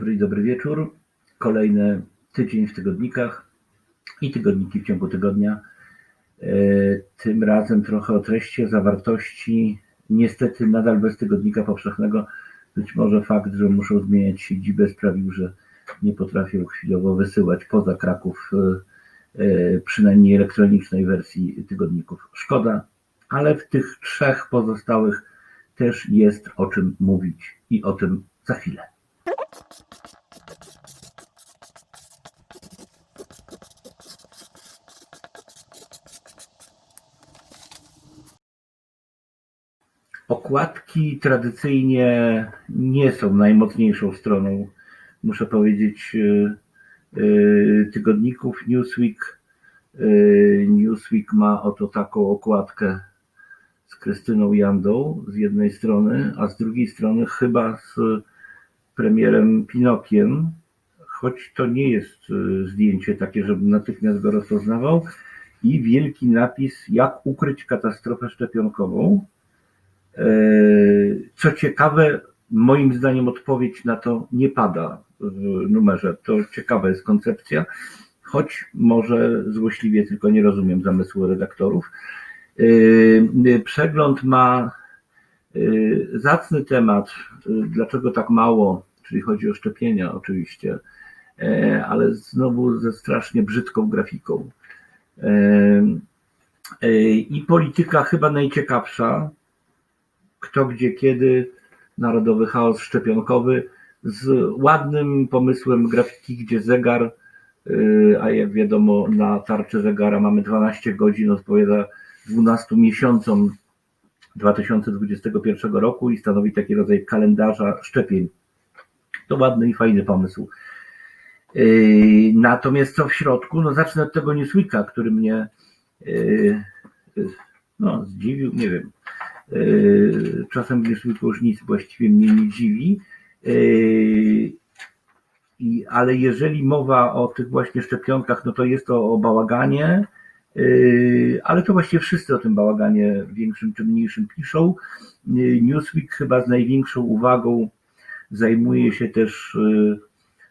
dobry i dobry wieczór. Kolejny tydzień w tygodnikach i tygodniki w ciągu tygodnia. E, tym razem trochę o treści, o zawartości. Niestety nadal bez tygodnika powszechnego. Być może fakt, że muszą zmieniać siedzibę sprawił, że nie potrafią chwilowo wysyłać poza Kraków e, e, przynajmniej elektronicznej wersji tygodników. Szkoda, ale w tych trzech pozostałych też jest o czym mówić i o tym za chwilę. Okładki tradycyjnie nie są najmocniejszą stroną, muszę powiedzieć, y, y, tygodników. Newsweek, y, Newsweek ma oto taką okładkę z Krystyną Jandą z jednej strony, a z drugiej strony chyba z premierem Pinokiem, choć to nie jest zdjęcie takie, żebym natychmiast go rozpoznawał. I wielki napis, jak ukryć katastrofę szczepionkową. Co ciekawe, moim zdaniem odpowiedź na to nie pada w numerze. To ciekawa jest koncepcja, choć może złośliwie tylko nie rozumiem zamysłu redaktorów. Przegląd ma zacny temat, dlaczego tak mało, czyli chodzi o szczepienia oczywiście, ale znowu ze strasznie brzydką grafiką. I polityka chyba najciekawsza, kto, gdzie, kiedy, narodowy chaos szczepionkowy z ładnym pomysłem grafiki, gdzie zegar, y, a jak wiadomo na tarczy zegara mamy 12 godzin, odpowiada 12 miesiącom 2021 roku i stanowi taki rodzaj kalendarza szczepień. To ładny i fajny pomysł. Y, natomiast co w środku? No zacznę od tego Newsweeka, który mnie y, no, zdziwił, nie wiem, Yy, czasem gdzieś już nic właściwie mnie nie dziwi. Yy, ale jeżeli mowa o tych właśnie szczepionkach, no to jest to o bałaganie, yy, ale to właściwie wszyscy o tym bałaganie większym czy mniejszym piszą. Newsweek chyba z największą uwagą zajmuje się też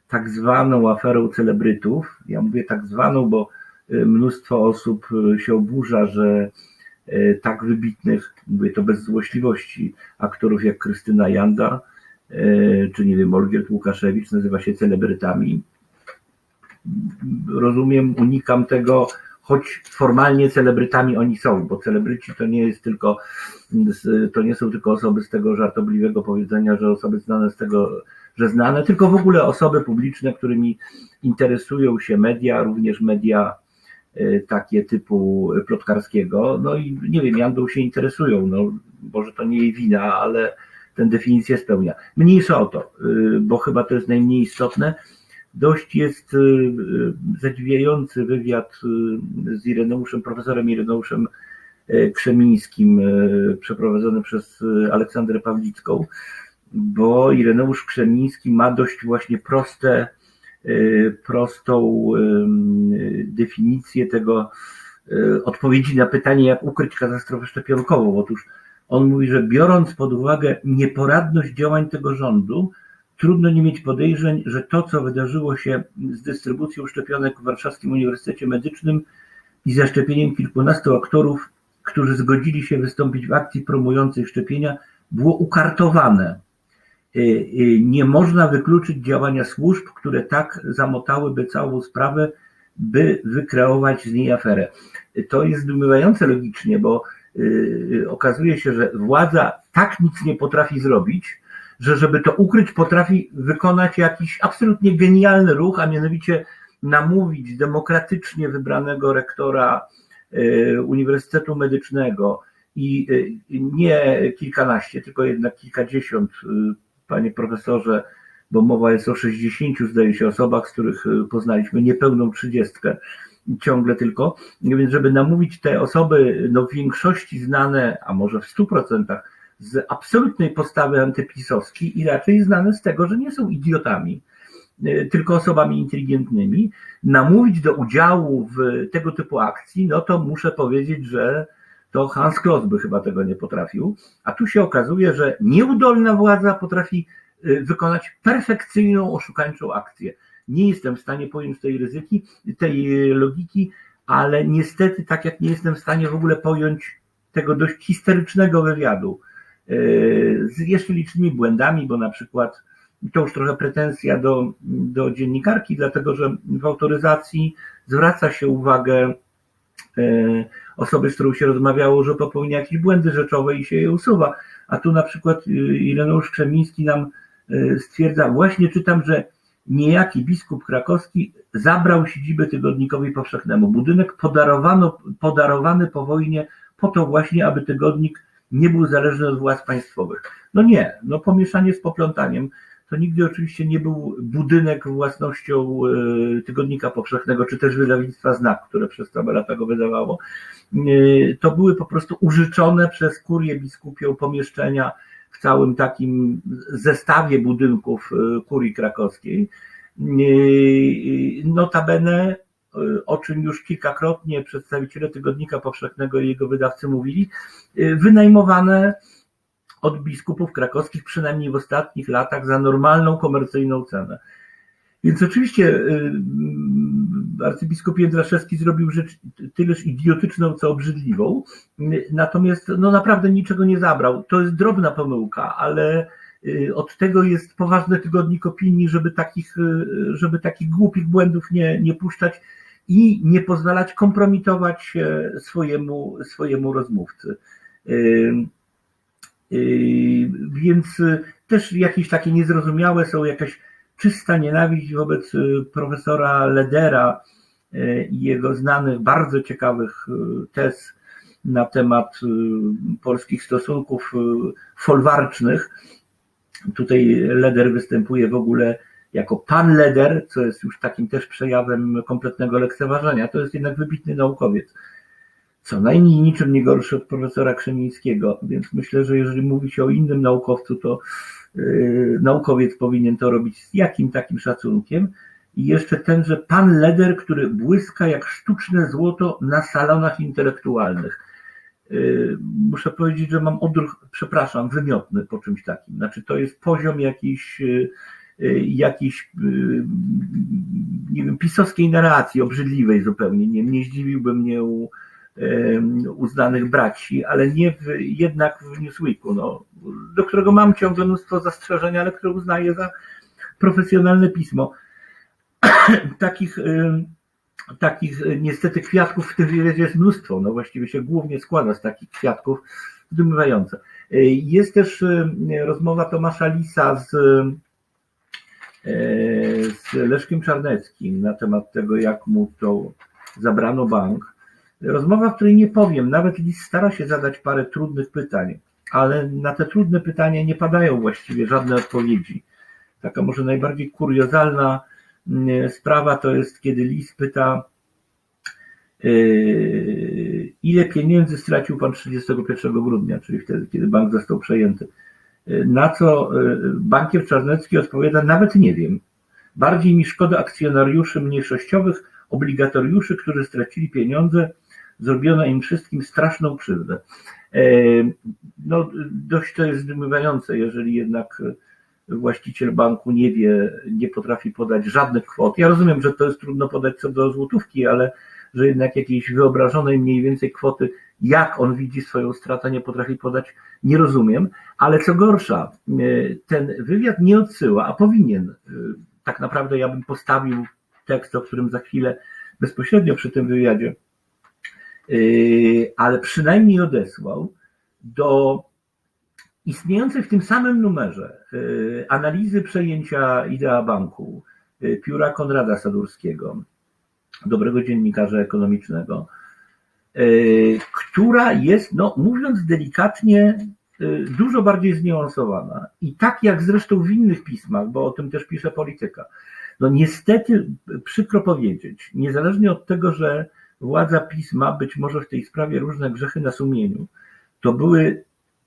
tak zwaną aferą celebrytów. Ja mówię tak zwaną, bo mnóstwo osób się oburza, że tak wybitnych, mówię to bez złośliwości, aktorów jak Krystyna Janda, czy nie wiem, Olgierd Łukaszewicz nazywa się celebrytami. Rozumiem, unikam tego, choć formalnie celebrytami oni są, bo celebryci to nie jest tylko, to nie są tylko osoby z tego żartobliwego powiedzenia, że osoby znane z tego, że znane, tylko w ogóle osoby publiczne, którymi interesują się media, również media Y, takie typu plotkarskiego. No i nie wiem, Jandą się interesują, no może to nie jej wina, ale tę definicję spełnia. Mniejsza o to, y, bo chyba to jest najmniej istotne. Dość jest y, zadziwiający wywiad z Ireneuszem, profesorem Ireneuszem Krzemińskim, przeprowadzony przez Aleksandrę Pawlicką, bo Ireneusz Krzemiński ma dość właśnie proste Y, prostą definicję tego y, odpowiedzi na pytanie, jak ukryć katastrofę szczepionkową. Otóż on mówi, że biorąc pod uwagę nieporadność działań tego rządu, trudno nie mieć podejrzeń, że to, co wydarzyło się z dystrybucją szczepionek w Warszawskim Uniwersytecie Medycznym i zaszczepieniem kilkunastu aktorów, którzy zgodzili się wystąpić w akcji promującej szczepienia, było ukartowane Y, y, nie można wykluczyć działania służb, które tak zamotałyby całą sprawę, by wykreować z niej aferę. To jest zdumiewające logicznie, bo y, okazuje się, że władza tak nic nie potrafi zrobić, że żeby to ukryć, potrafi wykonać jakiś absolutnie genialny ruch, a mianowicie namówić demokratycznie wybranego rektora Uniwersytetu Medycznego. I nie kilkanaście, tylko jednak kilkadziesiąt panie profesorze, bo mowa jest o 60, zdaje się, osobach, z których y, poznaliśmy niepełną trzydziestkę ciągle tylko, więc żeby namówić te osoby, no w większości znane, a może w stu procentach, z absolutnej postawy antypisowskiej i raczej znane z tego, że nie są idiotami, y, tylko osobami inteligentnymi, namówić do udziału w tego typu akcji, no to muszę powiedzieć, że to Hans Kloss by chyba tego nie potrafił. A tu się okazuje, że nieudolna władza potrafi wykonać perfekcyjną, oszukańczą akcję. Nie jestem w stanie pojąć tej ryzyki, tej logiki, ale niestety, tak jak nie jestem w stanie w ogóle pojąć tego dość histerycznego wywiadu z jeszcze licznymi błędami, bo na przykład to już trochę pretensja do, do dziennikarki, dlatego że w autoryzacji zwraca się uwagę e, osoby, z którą się rozmawiało, że popełnia jakieś błędy rzeczowe i się je usuwa. A tu na przykład e, Ireneusz Krzemiński nam e, stwierdza, właśnie czytam, że niejaki biskup krakowski zabrał siedzibę tygodnikowi powszechnemu. Budynek podarowano, podarowany po wojnie po to właśnie, aby tygodnik nie był zależny od władz państwowych. No nie, no pomieszanie z poplątaniem. To nigdy oczywiście nie był budynek własnością e, Tygodnika Powszechnego, czy też wydawnictwa Znak, które przez całe lata go wydawało. E, to były po prostu użyczone przez kurię biskupią pomieszczenia w całym takim zestawie budynków e, kurii krakowskiej. Notabene, o czym już kilkakrotnie przedstawiciele Tygodnika Powszechnego i jego wydawcy mówili, wynajmowane od biskupów krakowskich, przynajmniej w ostatnich latach, za normalną komercyjną cenę. Więc oczywiście y, arcybiskup Jędraszewski zrobił rzecz tyleż idiotyczną, co obrzydliwą, natomiast no naprawdę niczego nie zabrał. To jest drobna pomyłka, ale y, od tego jest poważny tygodnik opinii, żeby takich, y, żeby takich głupich błędów nie, nie puszczać i nie pozwalać kompromitować swojemu, swojemu rozmówcy. Yy, więc y, też jakieś takie niezrozumiałe są jakaś czysta nienawiść wobec profesora Ledera i jego znanych, bardzo ciekawych tez na temat polskich stosunków folwarcznych. Tutaj Leder występuje w ogóle jako pan Leder, co jest już takim też przejawem kompletnego lekceważenia. To jest jednak wybitny naukowiec co najmniej niczym nie gorszy od profesora Krzemińskiego, więc myślę, że jeżeli mówi się o innym naukowcu, to yy, naukowiec powinien to robić z jakim takim szacunkiem. I jeszcze tenże pan Leder, który błyska jak sztuczne złoto na salonach intelektualnych. Yy, muszę powiedzieć, że mam odruch, przepraszam, wymiotny po czymś takim. Znaczy, to jest poziom jakiś, yy, jakiejś, yy, nie wiem, pisowskiej narracji, obrzydliwej zupełnie. Nie, nie zdziwiłby mnie u, uznanych braci, ale nie w, jednak w Newsweeku, no, do którego mam ciągle mnóstwo zastrzeżeń, ale które uznaję za profesjonalne pismo. takich, takich niestety kwiatków w tym wywiadzie jest mnóstwo, no właściwie się głównie składa z takich kwiatków zdumiewające. Jest też rozmowa Tomasza Lisa z, z Leszkiem Czarneckim na temat tego, jak mu to zabrano bank. Rozmowa, w której nie powiem, nawet Lis stara się zadać parę trudnych pytań, ale na te trudne pytania nie padają właściwie żadne odpowiedzi. Taka może najbardziej kuriozalna mm, sprawa to jest, kiedy Lis pyta, yy, ile pieniędzy stracił pan 31 grudnia, czyli wtedy, kiedy bank został przejęty. Na co yy, bankier Czarnecki odpowiada, nawet nie wiem. Bardziej mi szkoda akcjonariuszy mniejszościowych, obligatoriuszy, którzy stracili pieniądze, zrobiono im wszystkim straszną krzywdę. E, no, dość to jest zdumiewające, jeżeli jednak właściciel banku nie wie, nie potrafi podać żadnych kwot. Ja rozumiem, że to jest trudno podać co do złotówki, ale że jednak jakiejś wyobrażonej mniej więcej kwoty, jak on widzi swoją stratę, nie potrafi podać, nie rozumiem. Ale co gorsza, e, ten wywiad nie odsyła, a powinien. E, tak naprawdę ja bym postawił tekst, o którym za chwilę bezpośrednio przy tym wywiadzie Yy, ale przynajmniej odesłał do istniejącej w tym samym numerze analizy przejęcia Idea Banku pióra Konrada Sadurskiego, dobrego dziennikarza ekonomicznego, która jest, no mówiąc delikatnie, dużo bardziej zniuansowana. I tak jak zresztą w innych pismach, bo o tym też pisze polityka. No niestety, przykro powiedzieć, niezależnie od tego, że władza PiS ma być może w tej sprawie różne grzechy na sumieniu, to były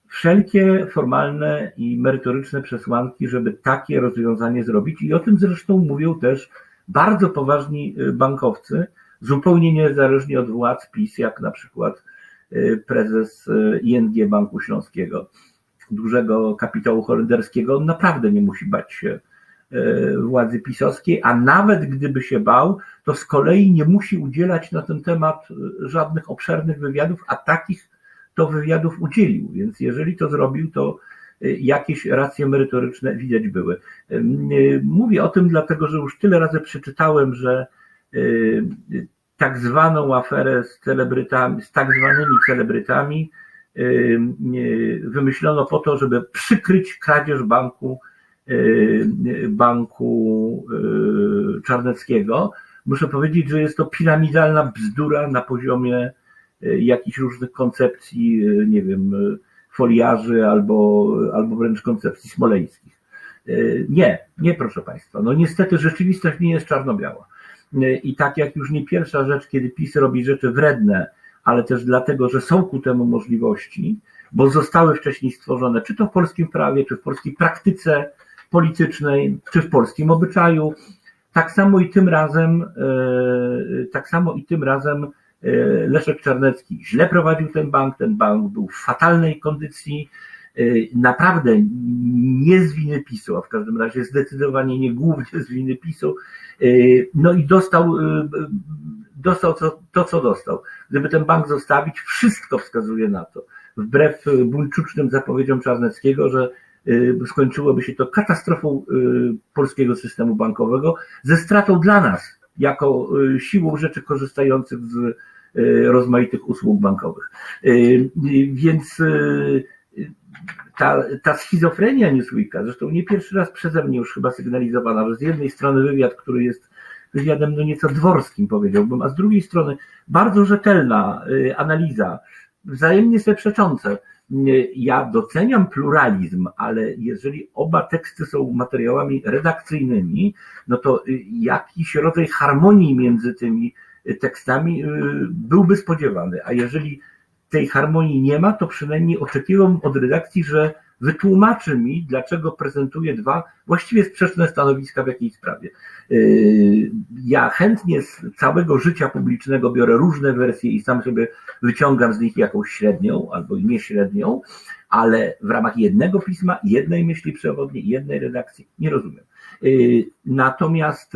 wszelkie formalne i merytoryczne przesłanki, żeby takie rozwiązanie zrobić i o tym zresztą mówią też bardzo poważni y, bankowcy, zupełnie niezależnie od władz PiS, jak na przykład y, prezes y, ING Banku Śląskiego. dużego kapitału holenderskiego, on naprawdę nie musi bać się władzy pisowskiej, a nawet gdyby się bał, to z kolei nie musi udzielać na ten temat żadnych obszernych wywiadów, a takich to wywiadów udzielił. Więc jeżeli to zrobił, to jakieś racje merytoryczne widać były. Mówię o tym dlatego, że już tyle razy przeczytałem, że tak zwaną aferę z celebrytami, z tak zwanymi celebrytami wymyślono po to, żeby przykryć kradzież banku banku Czarneckiego. Muszę powiedzieć, że jest to piramidalna bzdura na poziomie jakichś różnych koncepcji, nie wiem, foliarzy albo, albo wręcz koncepcji smoleńskich. Nie, nie proszę Państwa. No niestety rzeczywistość nie jest czarno-biała. I tak jak już nie pierwsza rzecz, kiedy PiS robi rzeczy wredne, ale też dlatego, że są ku temu możliwości, bo zostały wcześniej stworzone, czy to w polskim prawie, czy w polskiej praktyce politycznej, czy w polskim obyczaju. Tak samo i tym razem, tak samo i tym razem Leszek Czarnecki źle prowadził ten bank, ten bank był w fatalnej kondycji, naprawdę nie z winy PiSu, a w każdym razie zdecydowanie nie głównie z winy PiSu, no i dostał, dostał to, to, co dostał. Gdyby ten bank zostawić, wszystko wskazuje na to, wbrew buńczucznym zapowiedziom Czarneckiego, że skończyłoby się to katastrofą polskiego systemu bankowego, ze stratą dla nas, jako siłą rzeczy korzystających z rozmaitych usług bankowych. Więc ta, ta schizofrenia Newsweeka, zresztą nie pierwszy raz przeze mnie już chyba sygnalizowana, że z jednej strony wywiad, który jest wywiadem no nieco dworskim powiedziałbym, a z drugiej strony bardzo rzetelna analiza, wzajemnie sobie przeczące. Ja doceniam pluralizm, ale jeżeli oba teksty są materiałami redakcyjnymi, no to jakiś rodzaj harmonii między tymi tekstami byłby spodziewany, a jeżeli tej harmonii nie ma, to przynajmniej oczekiwam od redakcji, że wytłumaczy mi, dlaczego prezentuje dwa właściwie sprzeczne stanowiska w jakiejś sprawie. Ja chętnie z całego życia publicznego biorę różne wersje i sam sobie wyciągam z nich jakąś średnią albo nieśrednią, ale w ramach jednego pisma, jednej myśli przewodniej, jednej redakcji nie rozumiem. Natomiast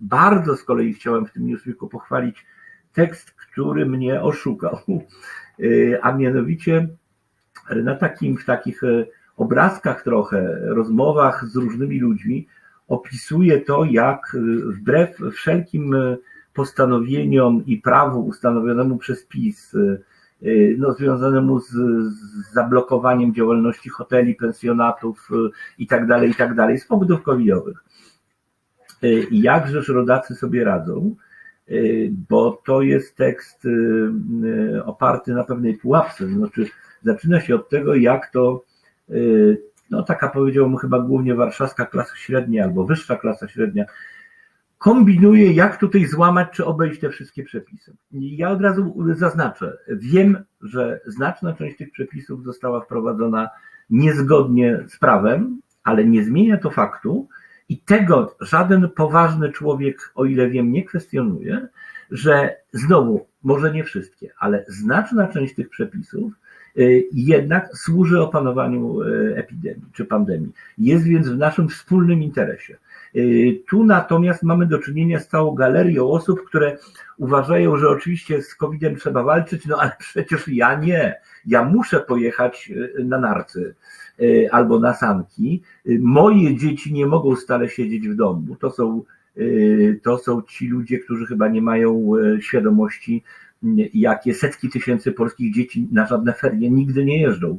bardzo z kolei chciałem w tym Newsweeku pochwalić tekst, który mnie oszukał, a mianowicie Renata Kim w takich obrazkach trochę, rozmowach z różnymi ludźmi opisuje to, jak wbrew wszelkim postanowieniom i prawu ustanowionemu przez PiS, no, związanemu z, z zablokowaniem działalności hoteli, pensjonatów i tak dalej, i tak dalej, z powodów covidowych. Jakżeż rodacy sobie radzą, bo to jest tekst oparty na pewnej pułapce, znaczy zaczyna się od tego, jak to no taka powiedziałbym chyba głównie warszawska klasa średnia albo wyższa klasa średnia, kombinuje, jak tutaj złamać czy obejść te wszystkie przepisy. Ja od razu zaznaczę, wiem, że znaczna część tych przepisów została wprowadzona niezgodnie z prawem, ale nie zmienia to faktu i tego żaden poważny człowiek, o ile wiem, nie kwestionuje, że znowu, może nie wszystkie, ale znaczna część tych przepisów jednak służy opanowaniu epidemii czy pandemii. Jest więc w naszym wspólnym interesie. Tu natomiast mamy do czynienia z całą galerią osób, które uważają, że oczywiście z COVID-em trzeba walczyć, no ale przecież ja nie. Ja muszę pojechać na narcy albo na sanki. Moje dzieci nie mogą stale siedzieć w domu. To są, to są ci ludzie, którzy chyba nie mają świadomości, jakie setki tysięcy polskich dzieci na żadne ferie nigdy nie jeżdżą,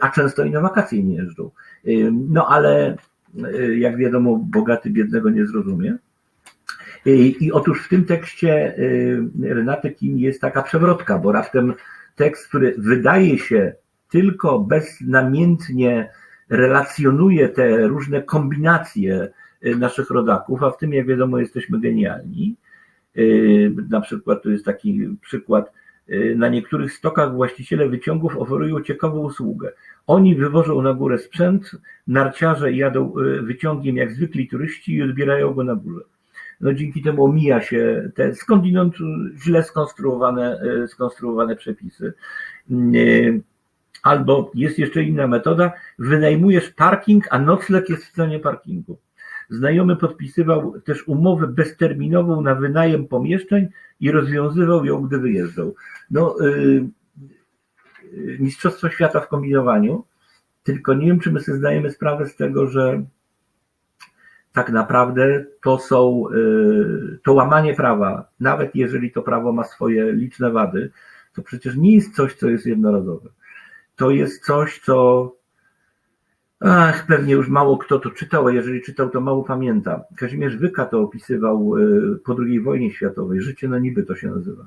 a często i na wakacje nie jeżdżą. No ale jak wiadomo, bogaty biednego nie zrozumie. I otóż w tym tekście Renaty Kim jest taka przewrotka, bo raptem tekst, który wydaje się tylko beznamiętnie relacjonuje te różne kombinacje naszych rodaków, a w tym, jak wiadomo, jesteśmy genialni. Na przykład tu jest taki przykład. Na niektórych stokach właściciele wyciągów oferują ciekawą usługę. Oni wywożą na górę sprzęt, narciarze jadą wyciągiem jak zwykli turyści i odbierają go na górze. No dzięki temu omija się te skądinąd źle skonstruowane, skonstruowane przepisy. Albo jest jeszcze inna metoda, wynajmujesz parking, a nocleg jest w cenie parkingu. Znajomy podpisywał też umowę bezterminową na wynajem pomieszczeń i rozwiązywał ją, gdy wyjeżdżał. No, yy, Mistrzostwo Świata w kombinowaniu, tylko nie wiem, czy my sobie zdajemy sprawę z tego, że tak naprawdę to są yy, to łamanie prawa, nawet jeżeli to prawo ma swoje liczne wady, to przecież nie jest coś, co jest jednorazowe. To jest coś, co Ach, pewnie już mało kto to czytał, a jeżeli czytał, to mało pamięta. Kazimierz Wyka to opisywał y, po II wojnie światowej. Życie na niby to się nazywa.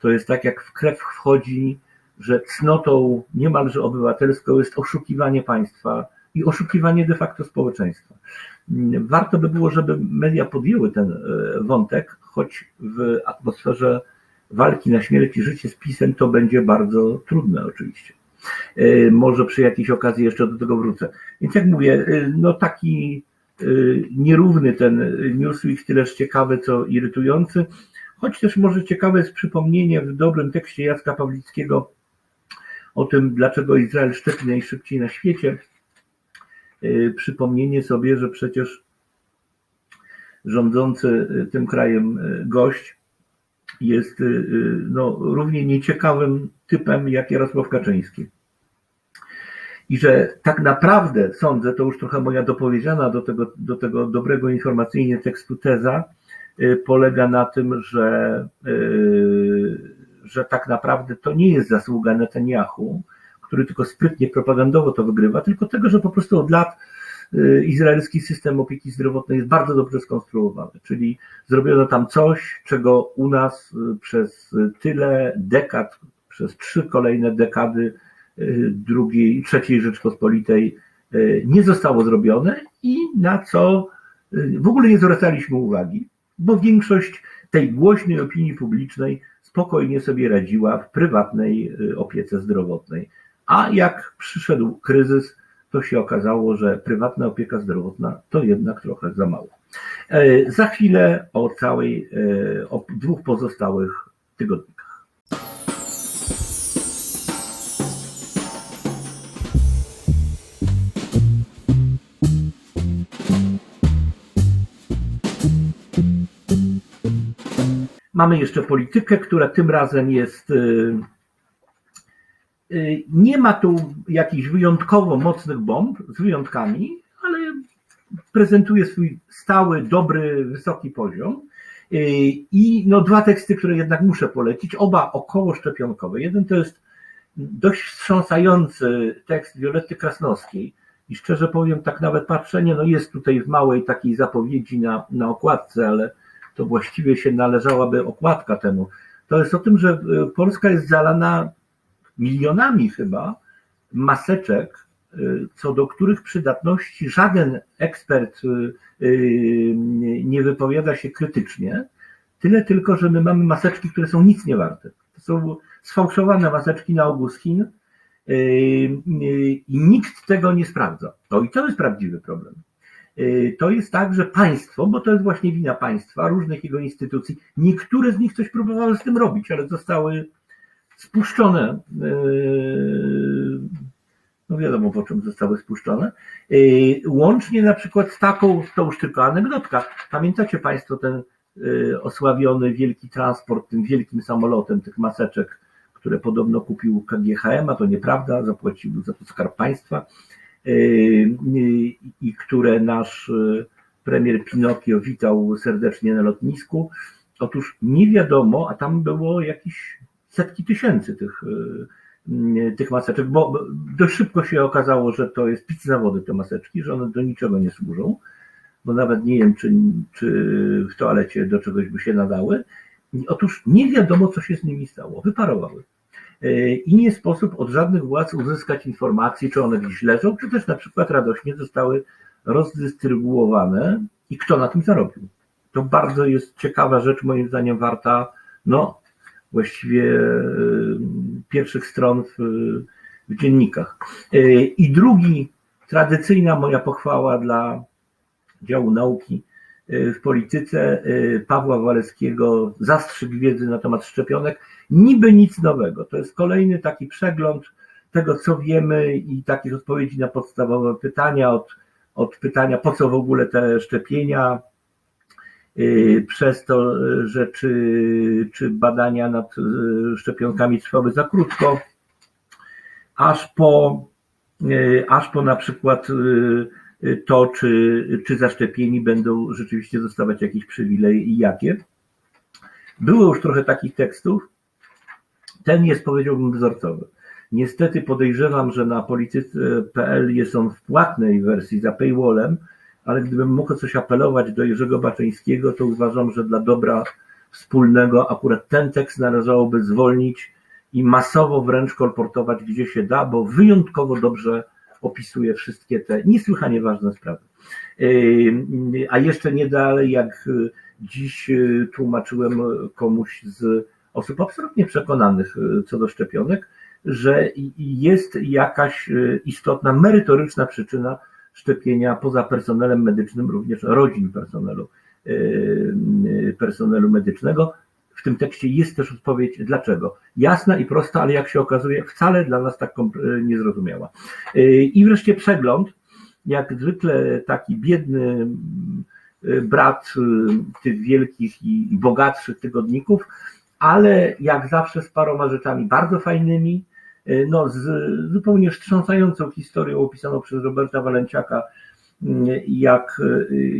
To jest tak, jak w krew wchodzi, że cnotą niemalże obywatelską jest oszukiwanie państwa i oszukiwanie de facto społeczeństwa. Warto by było, żeby media podjęły ten y, wątek, choć w atmosferze walki na śmierć i życie z pisem to będzie bardzo trudne oczywiście. E, może przy jakiejś okazji jeszcze do tego wrócę. Więc jak mówię, e, no taki e, nierówny ten Newsweek, tyleż ciekawy, co irytujący, choć też może ciekawe jest przypomnienie w dobrym tekście Jacka Pawlickiego o tym, dlaczego Izrael szczepi najszybciej na świecie. Przypomnienie sobie, że przecież rządzący tym krajem gość jest no, równie nieciekawym typem jak Jarosław Kaczyński. I że tak naprawdę sądzę, to już trochę moja dopowiedziana do tego, do tego dobrego informacyjnie tekstu teza, y, polega na tym, że, y, że tak naprawdę to nie jest zasługa Netanyahu, który tylko sprytnie propagandowo to wygrywa, tylko tego, że po prostu od lat y, izraelski system opieki zdrowotnej jest bardzo dobrze skonstruowany, czyli zrobiono tam coś, czego u nas przez tyle dekad przez trzy kolejne dekady y, drugiej, trzeciej Rzeczpospolitej y, nie zostało zrobione i na co y, w ogóle nie zwracaliśmy uwagi, bo większość tej głośnej opinii publicznej spokojnie sobie radziła w prywatnej opiece zdrowotnej. A jak przyszedł kryzys, to się okazało, że prywatna opieka zdrowotna to jednak trochę za mało. E, za chwilę o całej, e, o dwóch pozostałych tygodniach. Mamy jeszcze politykę, która tym razem jest. Y, y, nie ma tu jakichś wyjątkowo mocnych bomb, z wyjątkami, ale prezentuje swój stały, dobry, wysoki poziom. Y, I no, dwa teksty, które jednak muszę polecić, oba około szczepionkowe. Jeden to jest dość wstrząsający tekst Violetty Krasnowskiej. I szczerze powiem, tak nawet patrzenie, no jest tutaj w małej takiej zapowiedzi na, na okładce, ale to właściwie się należałaby okładka temu. To jest o tym, że e, Polska jest zalana milionami chyba maseczek, e, co do których przydatności żaden ekspert e, nie wypowiada się krytycznie. Tyle tylko, że my mamy maseczki, które są nic nie warte. To są sfałszowane maseczki na ogół z Chin i nikt tego nie sprawdza. No i to jest prawdziwy problem. Y, to jest tak, że państwo, bo to jest właśnie wina państwa, różnych jego instytucji, niektóre z nich coś próbowały z tym robić, ale zostały spuszczone. Y, no wiadomo, po czym zostały spuszczone. Y, łącznie na przykład z taką, to już tylko anegdotka. Pamiętacie Państwo ten osławiony wielki transport tym wielkim samolotem tych maseczek, które podobno kupił KGHM, a to nieprawda, zapłacił za to skarb państwa. Yy, i które nasz yy, premier Pinokio witał serdecznie na lotnisku. Otóż nie wiadomo, a tam było jakieś setki tysięcy tych, yy, tych maseczek, bo dość szybko się okazało, że to jest pic na wody te maseczki, że one do niczego nie służą, bo nawet nie wiem, czy, czy w toalecie do czegoś by się nadały. Otóż nie wiadomo, co się z nimi stało. Wyparowały. E, i nie sposób od żadnych władz uzyskać informacji, czy one gdzieś leżą, czy też na przykład radośnie zostały rozdystrybuowane i kto na tym zarobił. To bardzo jest ciekawa rzecz, moim zdaniem warta, no właściwie e, pierwszych stron w, w dziennikach. E, I drugi, tradycyjna moja pochwała dla działu nauki w polityce Pawła Walewskiego, zastrzyk wiedzy na temat szczepionek, niby nic nowego. To jest kolejny taki przegląd tego, co wiemy i takich odpowiedzi na podstawowe pytania, od, od pytania, po co w ogóle te szczepienia, przez to, że czy, czy badania nad yy, szczepionkami trwały za krótko, aż po, yy, aż po na przykład to, czy, czy zaszczepieni będą rzeczywiście dostawać jakieś przywileje i jakie. Było już trochę takich tekstów. Ten jest, powiedziałbym, wzorcowy. Niestety podejrzewam, że na polityce.pl jest on w płatnej wersji za paywallem, ale gdybym mógł coś apelować do Jerzego Baczyńskiego, to uważam, że dla dobra wspólnego akurat ten tekst należałoby zwolnić i masowo wręcz kolportować gdzie się da, bo wyjątkowo dobrze opisuje wszystkie te niesłychanie ważne sprawy. Yy, a jeszcze nie dalej, jak dziś yy, tłumaczyłem komuś z osób absolutnie przekonanych yy, co do szczepionek, że jest jakaś istotna, merytoryczna przyczyna szczepienia poza personelem medycznym, również rodzin personelu, personelu medycznego. W tym tekście jest też odpowiedź dlaczego. Jasna i prosta, ale jak się okazuje, wcale dla nas tak niezrozumiała. I wreszcie przegląd. Jak zwykle taki biedny brat tych wielkich i bogatszych tygodników, ale jak zawsze z paroma rzeczami bardzo fajnymi, no, z zupełnie wstrząsającą historią opisaną przez Roberta Walenciaka, jak,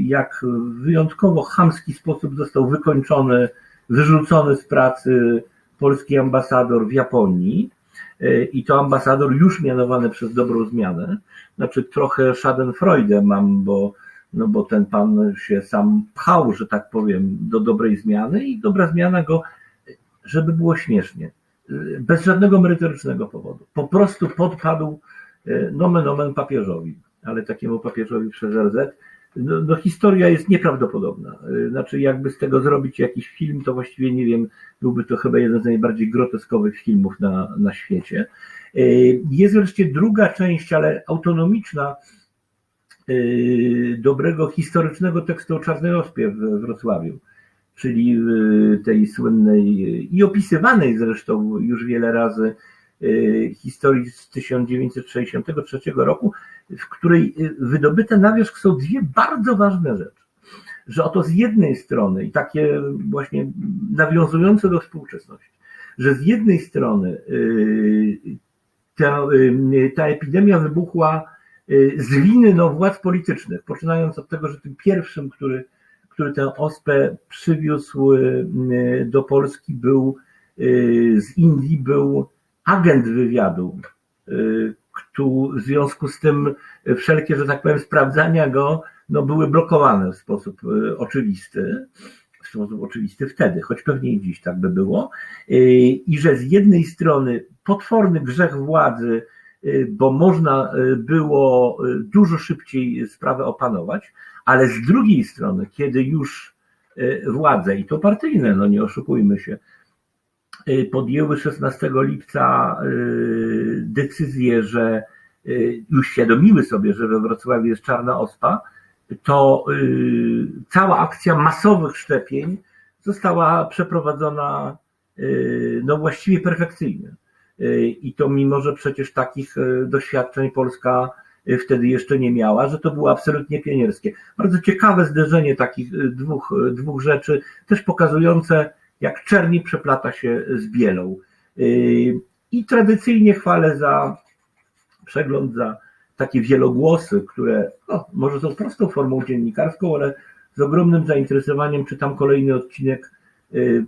jak w wyjątkowo chamski sposób został wykończony, wyrzucony z pracy polski ambasador w Japonii. I to ambasador już mianowany przez dobrą zmianę. Znaczy trochę Schadenfreude mam, bo, no bo ten pan się sam pchał, że tak powiem, do dobrej zmiany i dobra zmiana go, żeby było śmiesznie, bez żadnego merytorycznego powodu. Po prostu podpadł e, nomen omen papieżowi, ale takiemu papieżowi przez RZ. No, no, historia jest nieprawdopodobna. E, znaczy, jakby z tego zrobić jakiś film, to właściwie nie wiem, byłby to chyba jeden z najbardziej groteskowych filmów na, na świecie. Jest wreszcie druga część, ale autonomiczna, dobrego historycznego tekstu o Czarnej Ospie w Wrocławiu czyli tej słynnej i opisywanej zresztą już wiele razy y, historii z 1963 roku, w której wydobyte na wierzch są dwie bardzo ważne rzeczy. Że oto z jednej strony, i takie właśnie nawiązujące do współczesności, że z jednej strony y, ta, y, ta epidemia wybuchła z winy no, władz politycznych, poczynając od tego, że tym pierwszym, który który tę ospę przywiózł y, do Polski, był y, z Indii, był agent wywiadu, y, w związku z tym wszelkie, że tak powiem, sprawdzania go no, były blokowane w sposób oczywisty, w sposób oczywisty wtedy, choć pewnie i dziś tak by było, i że z jednej strony potworny grzech władzy, bo można było dużo szybciej sprawę opanować, ale z drugiej strony, kiedy już władze, i to partyjne, no nie oszukujmy się, podjęły 16 lipca decyzję, że już świadomiły sobie, że we Wrocławiu jest czarna ospa, to cała akcja masowych szczepień została przeprowadzona no właściwie perfekcyjnie. I to mimo, że przecież takich doświadczeń Polska Y, wtedy jeszcze nie miała, że to było absolutnie pionierskie. Bardzo ciekawe zderzenie takich y, dwóch, y, dwóch rzeczy, też pokazujące, jak czerni przeplata się z bielą. I tradycyjnie chwalę za przegląd, za takie wielogłosy, które no, może są prostą formą dziennikarską, ale z ogromnym zainteresowaniem czytam kolejny odcinek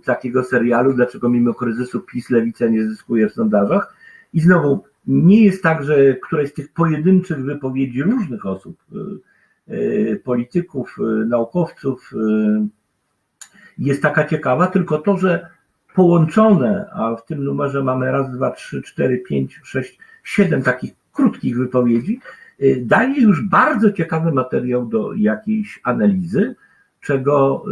takiego serialu, dlaczego mimo kryzysu PiS lewica nie zyskuje w sondażach. I znowu nie jest tak, że któraś z tych pojedynczych wypowiedzi różnych osób, y, y, polityków, y, naukowców jest taka ciekawa, tylko to, że połączone, a w tym numerze mamy raz, dwa, trzy, cztery, pięć, sześć, siedem takich krótkich wypowiedzi, daje już bardzo ciekawy materiał do jakiejś analizy, czego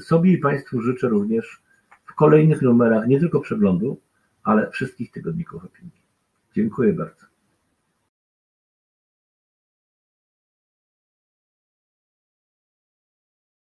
sobie i Państwu życzę również w kolejnych numerach nie tylko przeglądu, ale wszystkich tygodników opinii. Dziękuję bardzo.